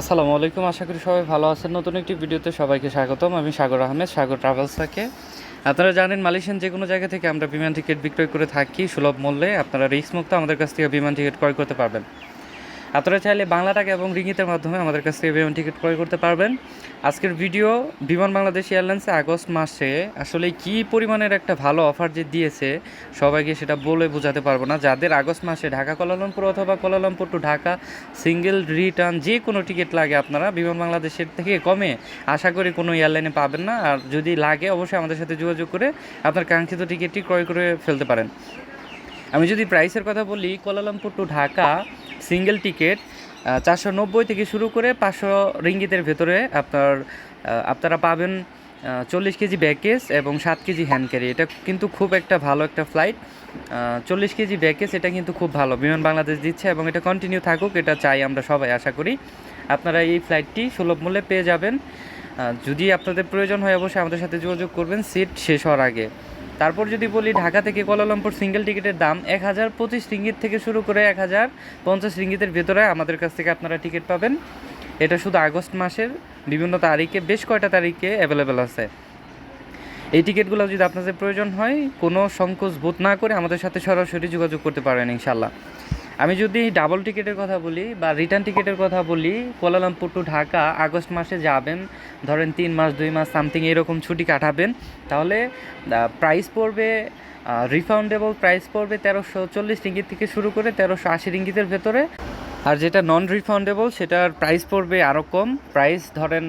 আসসালামু আলাইকুম, আশা করি সবাই ভালো আছেন। নতুন একটি ভিডিওতে সবাইকে স্বাগতম। আমি সাগর আহমেদ, সাগর ট্রাভেলস থেকে। আপনারা জানেন মালয়েশিয়ান যে কোনো জায়গা থেকে আমরা বিমান টিকিট বিক্রয় করে থাকি সুলভ মূল্যে। আপনারা রিস্ক মুক্ত আমাদের কাছ থেকে বিমান টিকিট ক্রয় করতে পারবেন। আপনারা চাইলে বাংলা টাকা এবং রিঙ্গিতের মাধ্যমে আমাদের কাছ থেকে বিমান টিকিট ক্রয় করতে পারবেন। আজকের ভিডিও বিমান বাংলাদেশ এয়ারলাইন্সে আগস্ট মাসে। আসলে কি পরিমাণের একটা ভালো অফার যে দিয়েছে, সবাইকে সেটা বলে বোঝাতে পারব না। যাদের আগস্ট মাসে ঢাকা কলালামপুর অথবা Kuala Lumpur to Dhaka single return যে কোনো টিকিট লাগে আপনারা বিমান বাংলাদেশের থেকে কমে, আশা করি কোনো এয়ারলাইনে পাবেন না। আর যদি লাগে অবশ্যই আমাদের সাথে যোগাযোগ করে আপনার কাঙ্ক্ষিত টিকিটটি ক্রয় করে ফেলতে পারেন। আমি যদি প্রাইসের কথা বলি Kuala Lumpur to Dhaka single ticket চারশো নব্বই থেকে শুরু করে পাঁচশো রিঙ্গিতের ভেতরে আপনার আপনারা পাবেন চল্লিশ কেজি ব্যাকেজ এবং সাত কেজি হ্যান্ড ক্যারি। এটা কিন্তু খুব একটা ভালো একটা ফ্লাইট। চল্লিশ কেজি ব্যাকেজ এটা কিন্তু খুব ভালো। বিমান বাংলাদেশ দিচ্ছে এবং এটা কন্টিনিউ থাকুক, এটা চাই আমরা সবাই, আশা করি। আপনারা এই ফ্লাইটটি সুলভ মূল্যে পেয়ে যাবেন। যদি আপনাদের প্রয়োজন হয় অবশ্যই আমাদের সাথে যোগাযোগ করবেন। সিট শেষ হওয়ার আগে। তারপর যদি বলি ঢাকা থেকে কোলালামপুর সিঙ্গেল টিকিটের দাম এক হাজার পঁচিশ রিঙ্গিত থেকে শুরু করে এক হাজার পঞ্চাশ রিঙ্গিতের ভেতরে আমাদের কাছ থেকে আপনারা টিকিট পাবেন। এটা শুধু আগস্ট মাসের বিভিন্ন তারিখে বেশ কয়টা তারিখে অ্যাভেলেবেল আছে। এই টিকিটগুলো যদি আপনাদের প্রয়োজন হয়, কোনো সংকোচ বোধ না করে আমাদের সাথে সরাসরি যোগাযোগ করতে পারেন ইনশাল্লাহ আমি যদি ডাবল টিকিটের কথা বলি বা রিটার্ন টিকিটের কথা বলি, কোলালামপুর টু ঢাকা, আগস্ট মাসে যাবেন, ধরেন তিন মাস, দুই মাস সামথিং এরকম ছুটি কাটাবেন, তাহলে প্রাইস পড়বে রিফাউন্ডেবল প্রাইস পড়বে তেরোশো চল্লিশ রিঙ্গিত থেকে শুরু করে তেরোশো আশি রিঙ্গিতের ভেতরে। আর যেটা নন রিফাউন্ডেবল সেটার প্রাইস পড়বে আরও কম। প্রাইস ধরেন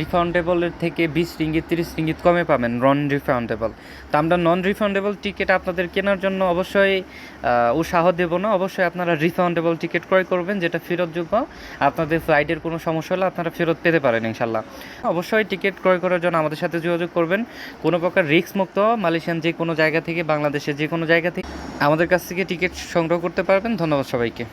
রিফাউন্ডেবলের থেকে বিশ রিঙ্গিত তিরিশ রিঙ্গিত কমে পাবেন নন রিফাউন্ডেবল তো আমরা নন রিফাউন্ডেবল টিকিট আপনাদের কেনার জন্য অবশ্যই উৎসাহ দেবো না। অবশ্যই আপনারা রিফাউন্ডেবল টিকিট ক্রয় করবেন, যেটা ফেরতযোগ্য। আপনাদের ফ্লাইটের কোনো সমস্যা হলে আপনারা ফেরত পেতে পারেন ইনশাল্লাহ। অবশ্যই টিকিট ক্রয় করার জন্য আমাদের সাথে যোগাযোগ করবেন। কোনো প্রকার রিস্ক মুক্ত মালয়েশিয়ান যে কোনো জায়গা থেকে, বাংলাদেশের যে কোনো জায়গা থেকে আমাদের কাছ থেকে টিকিট সংগ্রহ করতে পারবেন। ধন্যবাদ সবাইকে।